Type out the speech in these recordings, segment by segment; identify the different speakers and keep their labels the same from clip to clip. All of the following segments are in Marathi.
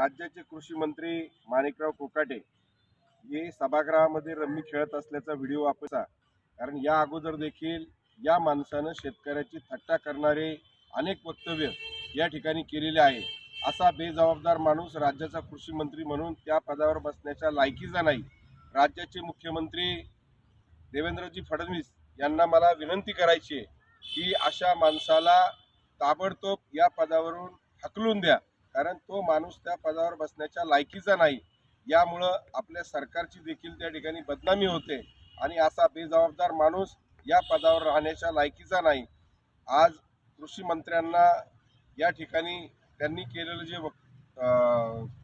Speaker 1: राज्याचे कृषी मंत्री माणिकराव कोकाटे हे सभागृहामध्ये रम्मी खेळत असल्याचा व्हिडिओ वापसा कारण या अगोदर देखील या माणसानं शेतकऱ्याची थट्टा करणारे अनेक वक्तव्य या ठिकाणी केलेले आहे. असा बेजबाबदार माणूस राज्याचा कृषी मंत्री म्हणून त्या पदावर बसण्याच्या लायकीचा नाही. राज्याचे मुख्यमंत्री देवेंद्रजी फडणवीस यांना मला विनंती करायची आहे की अशा माणसाला ताबडतोब या पदावरून हकलून द्या. कारण तो माणूस त्या पदावर बसण्याच्या लायकीचा नाही. यामुळं आपल्या सरकारची देखील त्या ठिकाणी बदनामी होते. आणि असा बेजबाबदार माणूस या पदावर राहण्याच्या लायकीचा नाही. आज कृषी मंत्र्यांना या ठिकाणी त्यांनी केलेलं जे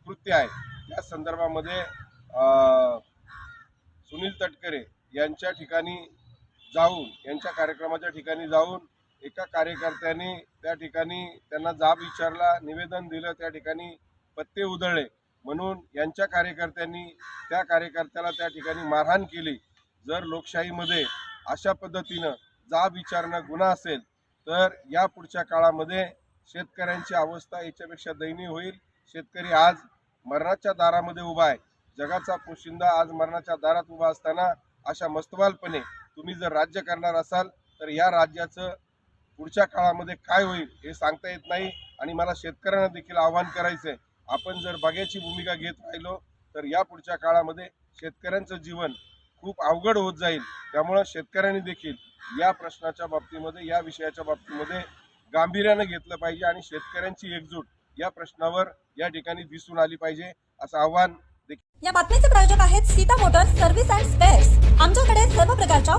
Speaker 1: कृत्य आहे त्या संदर्भामध्ये सुनील तटकरे यांच्या ठिकाणी जाऊन यांच्या कार्यक्रमाच्या ठिकाणी जाऊन एका कार्यकर्त्याने त्या ठिकाणी त्यांना जाब विचारला निवेदन दिलं त्या ठिकाणी पत्ते उधळले. म्हणून यांच्या कार्यकर्त्यांनी त्या कार्यकर्त्याला त्या ठिकाणी मारहाण केली. जर लोकशाहीमध्ये अशा पद्धतीनं जाब विचारणं गुन्हा असेल तर या पुढच्या काळामध्ये शेतकऱ्यांची अवस्था याच्यापेक्षा दयनीय होईल. शेतकरी आज मरणाच्या दारामध्ये उभा आहे. जगाचा पोशिंदा आज मरणाच्या दारात उभा असताना अशा मस्तवालपणे तुम्ही जर राज्य करणार असाल तर या राज्याचं पुढच्या काळामध्ये काय होईल हे सांगता येत नाही आणि मला शेतकऱ्यांना देखील आव्हान करायचं आहे आपण जर बघ्याची भूमिका घेत राहिलो तर या पुढच्या काळामध्ये शेतकऱ्यांचं जीवन खूप अवघड होत जाईल. त्यामुळं शेतकऱ्यांनी देखील या प्रश्नाच्या बाबतीमध्ये या विषयाच्या बाबतीमध्ये गांभीर्यानं घेतलं पाहिजे आणि शेतकऱ्यांची एकजूट या प्रश्नावर या ठिकाणी दिसून आली पाहिजे असं आव्हान
Speaker 2: या बातमीचे प्रायोजक आहेत Sita motors service and spares.